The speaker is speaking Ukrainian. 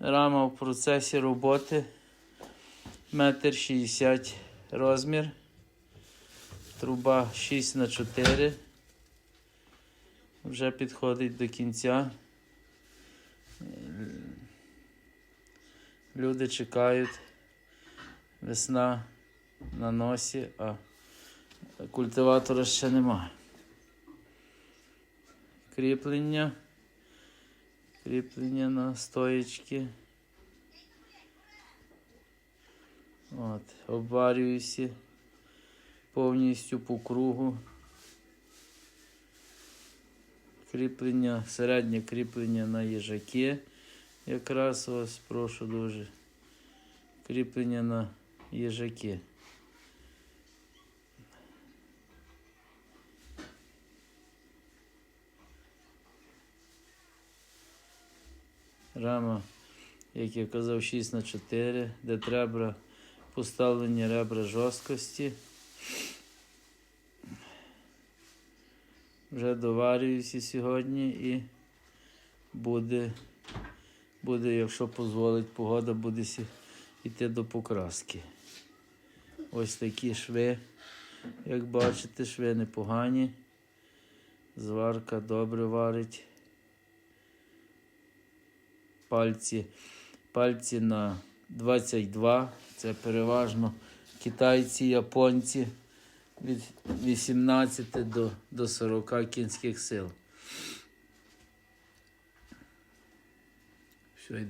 Рама в процесі роботи. Метр 60 розмір. Труба 6 на 4 Вже підходить до кінця. Люди чекають. Весна на носі, а культиватора ще немає. Кріплення. Кріплення на стоїчки. От, обварююся повністю по кругу. Кріплення, середнє кріплення на їжаки. Якраз ось прошу дуже. Кріплення на їжаки. Рама, як я казав, 6 на 4 де треба поставлені ребра жорсткості. Вже доварююся сьогодні і буде, буде, якщо дозволить погода, буде йти до покраски. Ось такі шви, як бачите, шви непогані. Зварка добре варить. Пальці, пальці на 22. Це переважно китайці, японці від 18 до, до 40 кінських сил. Все, йде.